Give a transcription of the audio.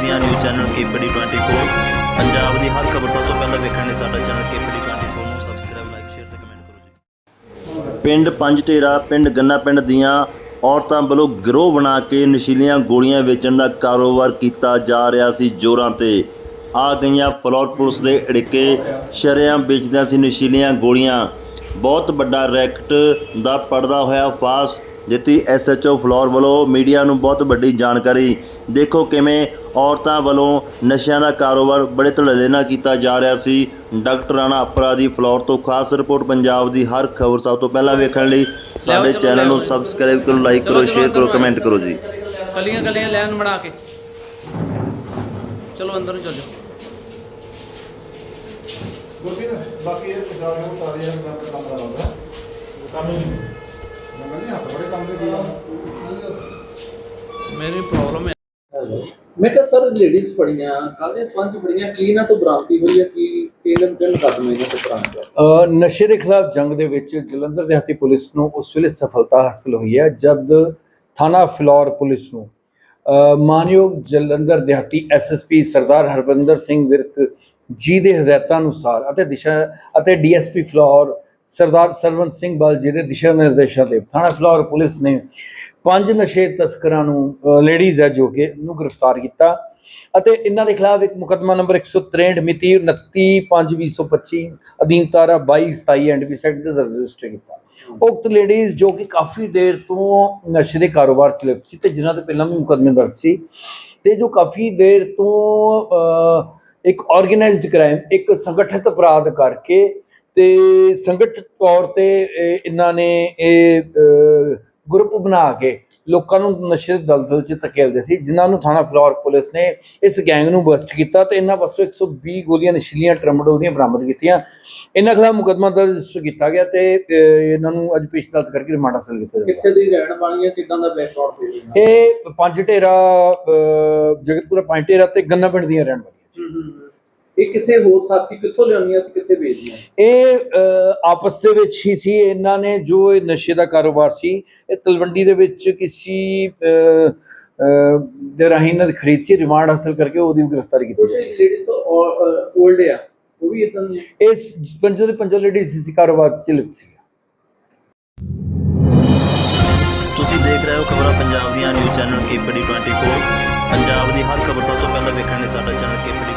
ਪੰਜਾਬ ਦੀਆਂ news channel KPD 24 Punjab ਦੀ ਹਰ ਖਬਰ ਸਭ ਤੋਂ ਪਹਿਲਾਂ ਵੇਖਣ ਲਈ ਸਾਡਾ ਚੈਨਲ ਕੇਪੀਡੀ 24 ਨੂੰ ਸਬਸਕ੍ਰਾਈਬ ਲਾਈਕ ਸ਼ੇਅਰ ਤੇ ਕਮੈਂਟ ਕਰੋ ਜੀ। ਪਿੰਡ ਪੰਜ ਢੇਰਾ ਪਿੰਡ ਗੰਨਾ ਪਿੰਡ ਦੀਆਂ ਔਰਤਾਂ ਵੱਲੋਂ ਗਿਰੋਹ ਬਣਾ ਕੇ ਨਸ਼ੀਲੀਆਂ ਗੋਲੀਆਂ ਵੇਚਣ ਦਾ ਕਾਰੋਬਾਰ ਕੀਤਾ ਜਾ ਰਿਹਾ ਸੀ ਜੋਰਾਂ ਤੇ। ਆ ਗਈਆਂ ਫਲੋਰ ਪੁਲਿਸ ਦੇ ਅੜਿੱਕੇ ਸ਼ਰਿਆਂ ਵੇਚਦਿਆਂ ਸੀ ਨਸ਼ੀਲੀਆਂ ਗੋਲੀਆਂ। ਬਹੁਤ ਵੱਡਾ ਰੈਕਟ ਦਾ ਪੜਦਾ ਹੋਇਆ ਫਾਸ ਦਿੱਤੀ। ਐਸਐਚਓ ਫਲੋਰ ਵੱਲੋਂ ਮੀਡੀਆ ਨੂੰ ਬਹੁਤ ਵੱਡੀ ਜਾਣਕਾਰੀ। ਦੇਖੋ ਕਿਵੇਂ ਔਰਤਾਂ ਵੱਲੋਂ ਨਸ਼ਿਆਂ ਦਾ ਕਾਰੋਬਾਰ ਬੜੇ ਧੜੱਲੇ ਨਾਲ ਕੀਤਾ ਜਾ ਰਿਹਾ ਸੀ। ਡਾਕਟਰ ਰਾਣਾ ਅਪਰਾਧੀ ਫਲੋਰ ਤੋਂ ਖਾਸ ਰਿਪੋਰਟ ਪੰਜਾਬ ਦੀ ਹਰ ਖਬਰ ਸਭ ਤੋਂ ਪਹਿਲਾਂ ਵੇਖਣ ਲਈ। ਸਾਡੇ ਚੈਨਲ ਨੂੰ। ਸਬਸਕ੍ਰਾਈਬ ਕਰੋ ਲਾਈਕ ਕਰੋ ਸ਼ੇਅਰ ਕਰੋ ਕਮੈਂਟ ਕਰੋ ਜੀ। ਕਲੀਆਂ ਕਲੀਆਂ ਲੈਨ ਬਣਾ ਕੇ। ਚਲੋ ਅੰਦਰ ਨੂੰ ਚੱਲ। ਜਾਓ ਗੁਰਪ੍ਰੀਤ ਬਾਕੀ ਇਹ ਪੰਜਾਬ ਨੂੰ ਸਾਰੇ ਕੰਮ ਕੰਮ ਦਾ ਲਾਉਂਦਾ। ਕੰਮ ਨਹੀਂ ਮੈਂ ਨਹੀਂ ਹੱਥ ਬੜੇ ਕੰਮ ਦੇ ਗਿਆ ਮੇਰੀ ਪ੍ਰੋਬਲਮ ਹੈ। ਮੈਂ ਕਿਹਾ ਸਰ ਲੇਡੀਜ਼ ਪੜੀਆਂ ਕਾਹਦੇ ਸੰਬੰਧ ਪੜੀਆਂ ਕੀ ਇਹਨਾਂ ਤੋਂ ਬਰਾਮਦੀ ਹੋਈ ਹੈ ਕੀ ਕਿਹੜੇ ਕਿਹੜੇ ਮੁਕੱਦਮੇ ਇਹਨਾਂ ਤੋਂ ਬਰਾਮਦ ਨਸ਼ੇ ਦੇ ਖਿਲਾਫ ਜੰਗ ਦੇ ਵਿੱਚ ਜਲੰਧਰ ਦਿਹਾਤੀ ਪੁਲਿਸ ਨੂੰ ਉਸ ਵੇਲੇ ਸਫਲਤਾ ਹਾਸਲ ਹੋਈ ਹੈ ਜਦ ਥਾਣਾ ਫਲੋਰ ਪੁਲਿਸ ਨੂੰ। ਮਾਨਯੋਗ ਜਲੰਧਰ ਦਿਹਾਤੀ ਐਸਐਸਪੀ ਸਰਦਾਰ ਹਰਬੰਦਰ ਸਿੰਘ ਵਿਰਕ ਜੀ ਦੇ ਹਦਾਇਤਾਂ ਅਨੁਸਾਰ ਅਤੇ ਦਿਸ਼ਾ ਅਤੇ ਡੀਐਸਪੀ ਫਲੋਰ ਸਰਦਾਰ ਸਰਵੰਤ ਸਿੰਘ ਬਲ ਜੀ ਦੇ ਦਿਸ਼ਾ ਨਿਰਦੇਸ਼ਾਂ ਤੇ ਥਾਣਾ ਫਲੋਰ ਪੁਲਿਸ ਨੇ ਪੰਜ ਨਸ਼ੇ ਤਸਕਰਾਂ ਨੂੰ ਲੇਡੀਜ਼ ਹੈ ਜੋ ਕਿ ਨੂੰ ਗ੍ਰਿਫਤਾਰ ਕੀਤਾ ਅਤੇ ਇਹਨਾਂ ਦੇ ਖਿਲਾਫ ਇੱਕ ਮੁਕੱਦਮਾ ਨੰਬਰ 163 ਮਿਤੀ 29/5/2025 ਅਧੀਨ ਤਾਰਾ 22/27 ਐਂਡ ਵੀ ਸੈਕਟ ਦੇ ਰਜਿਸਟਰ ਕੀਤਾ। ਉਕਤ ਲੇਡੀਜ਼ ਜੋ ਕਿ ਕਾਫੀ ਦੇਰ ਤੋਂ ਨਸ਼ੇ ਦੇ ਕਾਰੋਬਾਰ ਚ ਲਿਪਤ ਸੀ ਤੇ ਜਿਨ੍ਹਾਂ ਤੇ ਪਹਿਲਾਂ ਵੀ ਮੁਕੱਦਮੇ ਦਰਜ ਸੀ ਤੇ ਜੋ ਕਾਫੀ ਦੇਰ ਤੋਂ ਇੱਕ ਆਰਗੇਨਾਈਜ਼ਡ ਕ੍ਰਾਈਮ ਇੱਕ ਸੰਗਠਿਤ ਅਪਰਾਧ ਕਰਕੇ ਤੇ ਸੰਗਠਿਤ ਤੌਰ ਤੇ ਇਹ ਇਹਨਾਂ ਨੇ ਇਹ ਗਰੁੱਪ ਬਣਾ ਕੇ ਲੋਕਾਂ ਨੂੰ ਨਸ਼ੇ ਦੇ ਦਲਦਲ 'ਚ ਧਕੇਲਦੇ ਸੀ ਜਿਨ੍ਹਾਂ ਨੂੰ ਥਾਣਾ ਫਲੋਰ ਪੁਲਿਸ ਨੇ ਇਸ ਗੈਂਗ ਨੂੰ ਬਸਟ ਕੀਤਾ ਤੇ ਇਹਨਾਂ ਪਾਸੋਂ 120 ਗੋਲੀਆਂ ਨਸ਼ੀਲੀਆਂ ਟਰਮਡੋਲ ਦੀਆਂ ਬਰਾਮਦ ਕੀਤੀਆਂ। ਇਹਨਾਂ ਖਿਲਾਫ ਮੁਕੱਦਮਾ ਦਰਜ ਕੀਤਾ ਗਿਆ ਤੇ ਇਹਨਾਂ ਨੂੰ ਅੱਜ ਪੇਸ਼ ਅਦਾਲਤ ਕਰਕੇ ਰਿਮਾਂਡ ਹਾਸਲ ਕੀਤਾ ਕਿੱਥੇ ਦੀ ਰਹਿਣ ਵਾਲੀਆਂ ਕਿਦਾਂ ਦਾ ਬੈਕਗ੍ਰਾਉਂਡ ਸੀ ਇਹ ਪੰਜ ਢੇਰਾ ਜਗਤਪੁਰਾ ਪੰਜ ਢੇਰਾ ਤੇ ਗੰਨਾ ਪਿੰਡ ਦੀਆਂ ਰਹਿਣ ਵਾਲੀਆਂ। ਹੂੰ ਹੂੰ ਹੂੰ। ਇਹ ਕਿਸੇ ਹੋਰ ਸਾਥੀ ਕਿੱਥੋਂ ਲਿਆਉਣੀਆਂ ਸੀ ਕਿੱਥੇ ਵੇਚਦੀਆਂ ਇਹ ਅਹ, ਆਪਸ ਦੇ ਵਿੱਚ ਹੀ ਸੀ। ਇਹਨਾਂ ਨੇ ਜੋ ਇਹ ਨਸ਼ੇ ਦਾ ਕਾਰੋਬਾਰ ਸੀ ਇਹ ਤਲਵੰਡੀ ਦੇ ਵਿੱਚ ਕਿਸੇ ਅਹ, ਅਹ, ਦੇ ਰਾਹੀਂ ਇਹਨਾਂ ਦੀ ਖਰੀਦ ਸੀ ਰਿਮਾਂਡ ਹਾਸਲ ਕਰਕੇ ਉਹਦੀ ਵੀ ਗ੍ਰਿਫਤਾਰੀ ਕੀਤੀ ਕੁਝ ਲੇਡੀਜ਼ 올ਡ ਆ ਉਹ ਵੀ ਇਦਾਂ ਇਸ ਪੰਜੋ ਦੇ ਪੰਜੋ ਲੇਡੀਜ਼ ਸੀ ਕਾਰੋਬਾਰ ਚ ਲਿਪਤ ਸੀ। ਤੁਸੀਂ ਦੇਖ ਰਹੇ ਹੋ ਖਬਰਾਂ ਪੰਜਾਬ ਦੀਆਂ ਨਿਊਜ਼ ਚੈਨਲ ਕੇਪੀਡੀ 24 ਪੰਜਾਬ ਦੀ ਹਰ ਖਬਰ ਸਭ ਤੋਂ ਪਹਿਲਾਂ ਵੇਖਣ ਲਈ ਸਾਡਾ ਚੈਨਲ ਕੇਪੀਡੀ